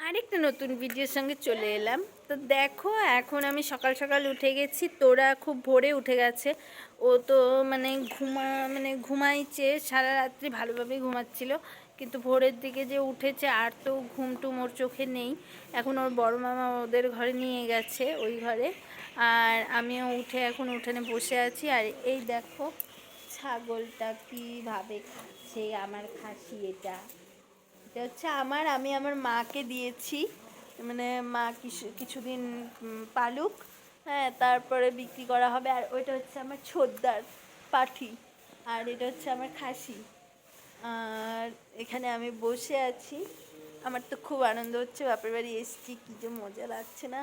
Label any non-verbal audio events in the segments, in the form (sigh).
আরেকটা নতুন ভিডিওর সঙ্গে চলে এলাম। তো দেখো, এখন আমি সকাল সকাল উঠে গেছি, তোরা খুব ভোরে উঠে গেছে। ও তো মানে ঘুমা মানে ঘুমাইছে, সারা রাত্রি ভালোভাবেই ঘুমাচ্ছিল। কিন্তু ভোরের দিকে যে উঠেছে, আর তো ঘুম টুম ওর চোখে নেই। এখন ওর বড় মামা ওদের ঘরে নিয়ে গেছে, ওই ঘরে। আর আমিও উঠে এখন উঠানে বসে আছি। আর এই দেখো, ছাগলটা কীভাবে খাচ্ছে, আমার খাসি এটা। এটা হচ্ছে আমার, আমি আমার মাকে দিয়েছি। মানে মা কিছু, কিছুদিন পালুক হ্যাঁ তারপরে বিক্রি করা হবে। আর ওইটা হচ্ছে আমার ছোদ্দার পাঠি, আর এটা হচ্ছে আমার খাসি। আর এখানে আমি বসে আছি। আমার তো খুব আনন্দ হচ্ছে, বাপের বাড়ি এসছি, কী যে মজা লাগছে না।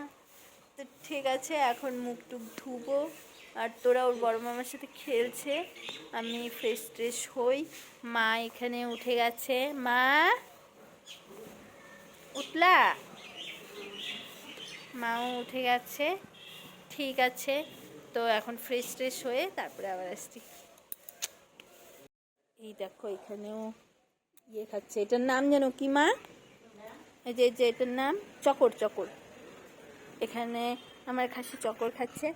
তো ঠিক আছে, এখন মুখ টুক ধুবো। আর তোরা ওর বড় মামার সাথে খেলছে। আমি ফ্রেশ ট্রেশ হই। মা এখানে উঠে গেছে। মা! উঠলা মাও উঠে গেছে। ঠিক আছে। তো এখন ফ্রেশ ট্রেশ হয়ে তারপরে আবার আসছি। এই দেখো, এখানেও ইয়ে খাচ্ছে। এটার নাম যেন কি, মা? এই যে যে, এটার নাম চকর চকর। এখানে আমার খাসি চকর খাচ্ছে।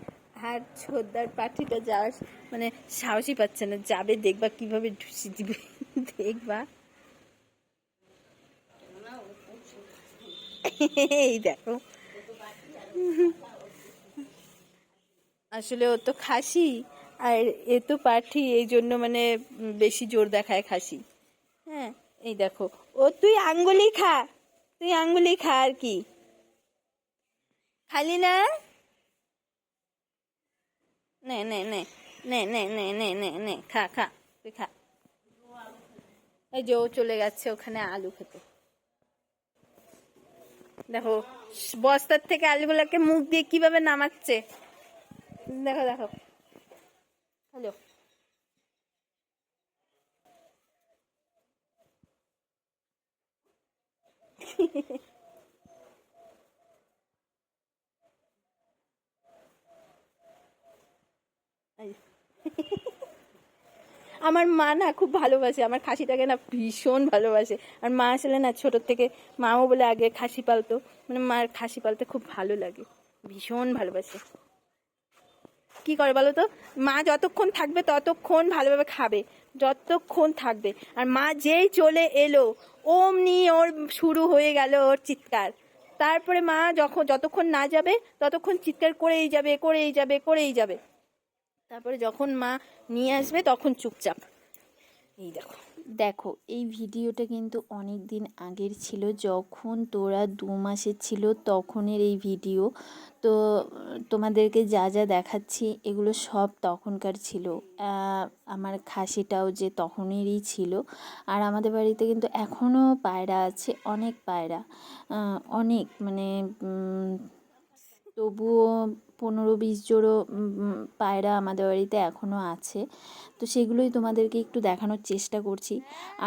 আর ছোদ্দার পাঠিটা যাওয়ার মানে সাহসই পাচ্ছে না। যাবে, দেখবা কীভাবে ঢুসি দিবে, দেখবা। এই দেখো। আসলে ও তো খাসি, আর এ তো পাঠি, এই জন্য মানে বেশি জোর দেখায় খাসি। হ্যাঁ এই দেখো। ও, তুই আঙ্গুলি খা, তুই আঙ্গুলি খা আর কি। খালি না? নে নে নে নে নে নে নে নে নে, খা খা, তুই খা। এই যে ও চলে গেছে ওখানে আলু খেতে। দেখো বস্তার থেকে আলুগুলোকে মুখ দিয়ে কীভাবে নামাচ্ছে? দেখো দেখো। হ্যালো। আমার মা না খুব ভালোবাসে, আমার খাসিটাকে না ভীষণ ভালোবাসে। আর মা আসলে না ছোটোর থেকে মাও বলে আগে খাসি পালতো মানে মার খাসি পালতে খুব ভালো লাগে, ভীষণ ভালোবাসে। কি করে বলো তো? মা যতক্ষণ থাকবে ততক্ষণ ভালোভাবে খাবে, যতক্ষণ থাকবে। আর মা যেই চলে এলো, অমনি ওর শুরু হয়ে গেল ওর চিৎকার। তারপরে মা যখন, যতক্ষণ না যাবে, ততক্ষণ চিৎকার করেই যাবে করেই যাবে করেই যাবে। তারপরে যখন মা নিয়ে আসবে, তখন চুপচাপ। এই দেখো। দেখো, এই ভিডিওটা কিন্তু অনেক দিন আগের ছিল। যখন তোরা দু মাসের ছিল, তখনের এই ভিডিও। তো, তোমাদেরকে যা যা দেখাচ্ছি, এগুলো সব তখনকার ছিল। আমার খাসিটাও যে তখনেরই ছিল। আর আমাদের বাড়িতে কিন্তু এখনও পায়রা আছে, অনেক পায়রা। অনেক মানে তবুও পনেরো বিশ জোড়ো পায়রা আমাদের বাড়িতে এখনও আছে। তো সেগুলোই তোমাদেরকে একটু দেখানোর চেষ্টা করছি।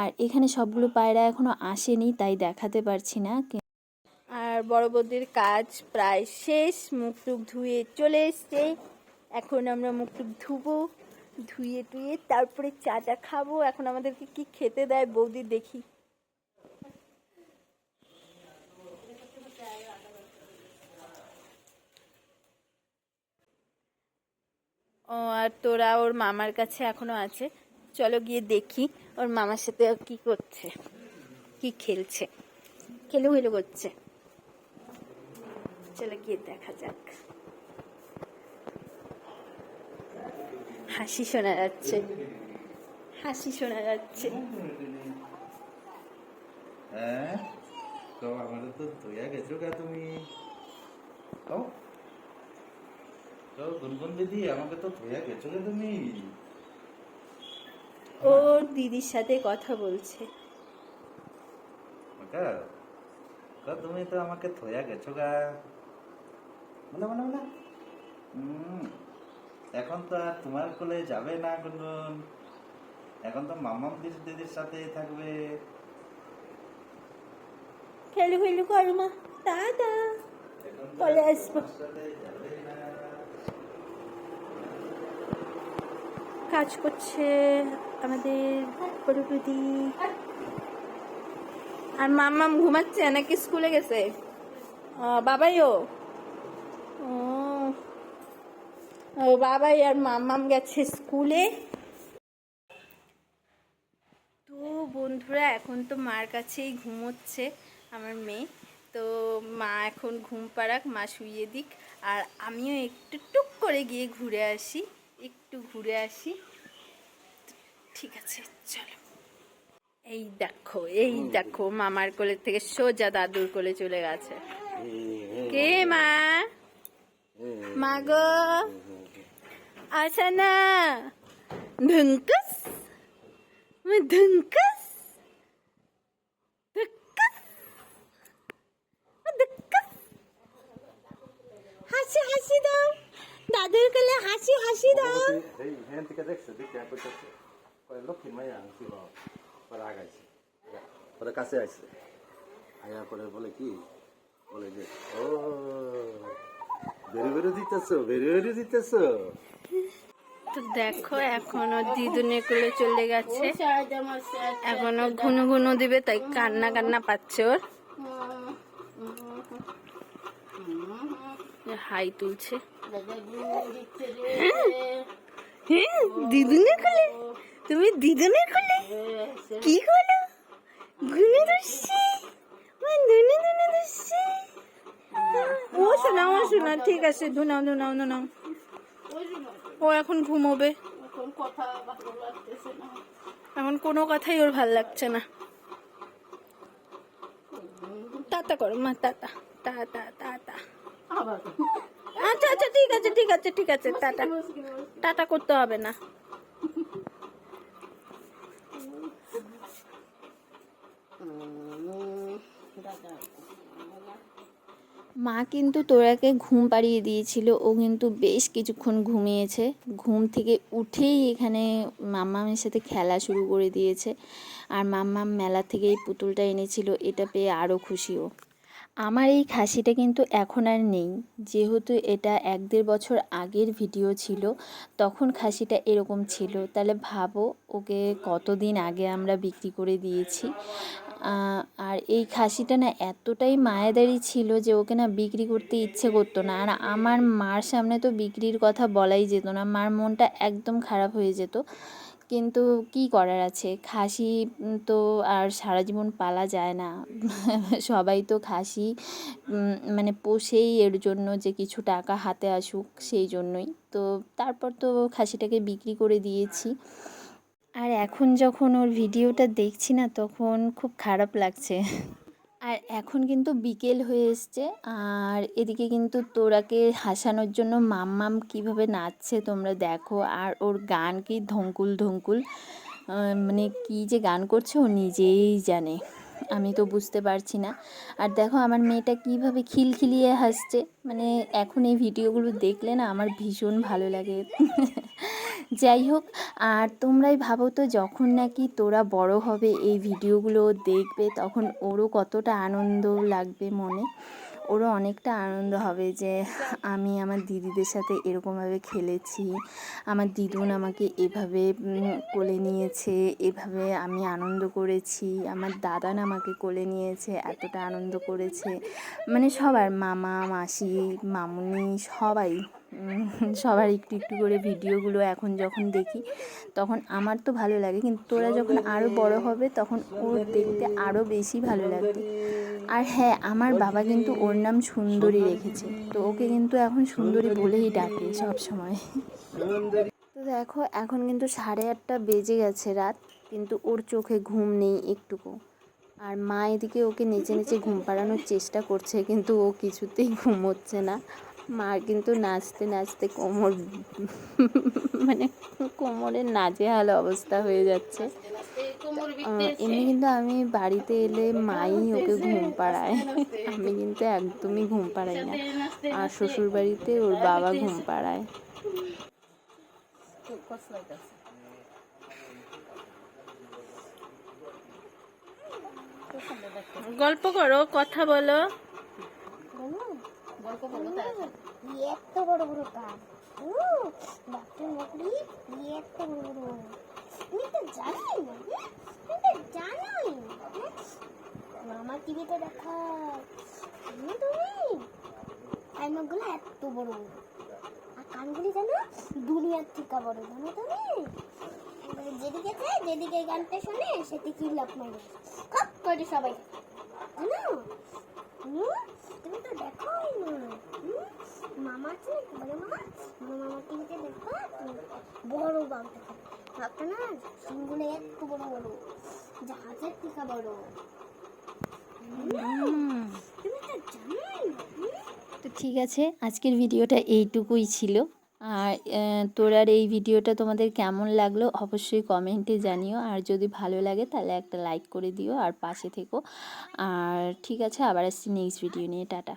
আর এখানে সবগুলো পায়রা এখনও আসেনি, তাই দেখাতে পারছি না। আর বড় বৌদির কাজ প্রায় শেষ। মুখ টুক ধুয়ে চলে এসছে। এখন আমরা মুখ টুক ধুবো, ধুয়ে টুয়ে তারপরে চাটা খাব। এখন আমাদেরকে কি খেতে দেয় বৌদি দেখি। আর তোরা ওর মামার কাছে এখনও আছে। চলো গিয়ে দেখি ওর মামার সাথে কি করছে, কি খেলছে খেলু খেলু করছে। চলো গিয়ে দেখা যাক। হাসি শোনা যাচ্ছে। হাসি শোনা যাচ্ছে। হ্যাঁ? তো আমাদের তো ধুইয়া গেছো গা তুমি। তো তো গুনগুন দিদি আমাকে তো ধুইয়া গেছো গা তুমি। ওর দিদির সাথে কথা বলছে। ওটা? তো তুমি তো আমাকে ধুইয়া গেছো গা। বলে বলে বলে এখন তো আর তোমার কোলে যাবে না গুনগুন। এখন তো মামাম দিদি- দিদির সাথে থাকবে। খেলু খেলু করো মা। দাদা চলে আসব তোমার সাথে যাবে না কাজ করছে, আমাদের দিদি আর মাম্মাম ঘুমাচ্ছে, নাকি স্কুলে গেছে? বাবাইও? ও, বাবাই আর মাম্মাম গেছে স্কুলে। তো বন্ধুরা, এখন তো মার কাছেই ঘুমোচ্ছে আমার মেয়ে। তো মা এখন ঘুম পাড়াক, মা শুইয়ে দিক। আর আমিও একটু টুক করে গিয়ে ঘুরে আসি। একটু ঘুরে আসি। ঠিক আছে চলো। এই দেখো এই দেখো মামার কোলে থেকে সোজা দাদুর কোলে চলে গেছে। কে মা? মা গো আসা না ধুঙ্কাস ধুঙ্কাস ধুক্কাস ধুক্কাস হাসি হাসি দাও দাদুর কোলে হাসি হাসি দাও। এই হ্যাঁ থেকে দেখছে দেখতে এক করতেছে পরে লক্ষ্মী মাইয়া ছিল পরে আগাইছে পরে কাছে আইছে। আয়া পরে বলে কি? বলে যে ও বেরো বেরো দিতেছো বেরো বেরো দিতেছো। তো দেখো এখনও দিদুনের কোলে চলে গেছে। এখনও ঘুনু ঘুনু দিবে তাই কান্না কান্না পাচ্ছে ওর। হাই তুলছে। হ্যাঁ, দিদুনের কোলে? তুমি দিদুনের কোলে? কি হলো ঘুনে ধরছে। ধুনে ধুনে ধরছে। ও শোনা শোনা ঠিক আছে ধুনাও ধুনাও ধুনাও। ও এখন ঘুমোবে। এখন কোনো কথাই ওর ভালো লাগছে না। টাটা করো মা তাতা টাটা টাটা টাটা আচ্ছা আচ্ছা ঠিক আছে ঠিক আছে ঠিক আছে, টাটা। টাটা করতে হবে না। মা কিন্তু তোরাকে ঘুম পাড়িয়ে দিয়েছিল, ও কিন্তু বেশ কিছুক্ষণ ঘুমিয়েছে। ঘুম থেকে উঠেই এখানে মাম্মামের সাথে খেলা শুরু করে দিয়েছে। আর মাম্মাম মেলা থেকে এই পুতুলটা এনেছিল, এটা পেয়ে আরও খুশি ও। আমার এই খাসিটা কিন্তু এখন আর নেই। যেহেতু এটা এক দেড় বছর আগের ভিডিও ছিল, তখন খাসিটা এরকম ছিল। তাহলে ভাবো, ওকে কতদিন আগে আমরা বিক্রি করে দিয়েছি। আর এই খাসিটা না এতটাই মায়াদারি ছিল যে ওকে না বিক্রি করতে ইচ্ছে করতো না। আর আমার মার সামনে তো বিক্রির কথা বলাই যেত না, মার মনটা একদম খারাপ হয়ে যেত। কিন্তু কি করার আছে? খাসি তো আর সারা জীবন পালা যায় না। (laughs) সবাই তো খাসি মানে পোষেই এর জন্য যে কিছু টাকা হাতে আসুক সেই জন্যই। তো তারপর তো খাসিটাকে বিক্রি করে দিয়েছি। আর এখন যখন ওর ভিডিওটা দেখছি না, তখন খুব খারাপ লাগছে। আর এখন কিন্তু বিকেল হয়ে এসছে। আর এদিকে কিন্তু তোরাকে হাসানোর জন্য মাম মাম কীভাবে নাচছে তোমরা দেখো। আর ওর গান কি ধঙ্কুল ধঙ্কুল মানে কি যে গান করছে ও নিজেই জানে। আমি তো বুঝতে পারছি না। আর দেখো আমার মেয়েটা কীভাবে খিলখিলিয়ে হাসছে। মানে এখন এই ভিডিওগুলো দেখলে না আমার ভীষণ ভালো লাগে। যাই হোক, আর তোমরাই ভাবো তো যখন নাকি তোরা বড় হবে এই ভিডিওগুলো দেখবে তখন ওরও কতটা আনন্দ লাগবে মনে। ওরও অনেকটা আনন্দ হবে যে আমি আমার দিদিদের সাথে এরকমভাবে খেলেছি। আমার দিদুন আমাকে এভাবে কোলে নিয়েছে, এভাবে আমি আনন্দ করেছি। আমার দাদান আমাকে কোলে নিয়েছে, এতটা আনন্দ করেছে। মানে সবার মামা, মাসি, মামুনি সবাই সবার একটু একটু করে ভিডিওগুলো এখন যখন দেখি, তখন আমার তো ভালো লাগে। কিন্তু তোরা যখন আরও বড় হবে, তখন ওর দেখতে আরও বেশি ভালো লাগবে। আর হ্যাঁ আমার বাবা কিন্তু ওর নাম সুন্দরী রেখেছে। তো ওকে কিন্তু এখন সুন্দরী বলেই ডাকে সব সময়। তো দেখো, এখন কিন্তু সাড়ে আটটা বেজে গেছে রাত, কিন্তু ওর চোখে ঘুম নেই একটুকু। আর মা এদিকে ওকে নেচে নেচে ঘুম পাড়ানোর চেষ্টা করছে, কিন্তু ও কিছুতেই ঘুমোচ্ছে না। মার কিন্তু নাচতে নাচতে কোমর মানে কোমরের নাজেহাল অবস্থা হয়ে যাচ্ছে। এমনি কিন্তু আমি বাড়িতে এলে মাই ওকে ঘুম পাড়ায়। আমি কিন্তু একদমই ঘুম পাড়াই না। আর শ্বশুর বাড়িতে ওর বাবা ঘুম পাড়ায়। গল্প করো কথা বলো। এত বড় বড় ও ডক্টর মকলি এত বড় বড় তুমি তো জানোই না টিভিতে দেখা জানো তুমি? আর এত বড়। আর কানগুলি জানো দুনিয়ার থেকে বড়, জানো তুমি? যেদিকে চাই যেদিকে গানটা শোনে সেদিকে লাভ মারে। খপ করে সবাই। জানো? হুম? তুমি তো হুম? মামা আছে বড় মামা মামা টিভিতে দেখো বড় বাঘটা দেখো। বাঘটা না সিংগুলো একটু বড় বড়। জাহাজের টিকা বড়। তুমি তো জানোই তো ঠিক আছে আজকের ভিডিওটা এইটুকুই ছিল। আর তোর আর এই ভিডিওটা তোমাদের কেমন লাগল অবশ্যই কমেন্টে জানিও। আর যদি ভালো লাগে তাহলে একটা লাইক করে দিও আর পাশে থেকো। আর ঠিক আছে, আবার আসছি নেক্সট ভিডিও নিয়ে। টাটা।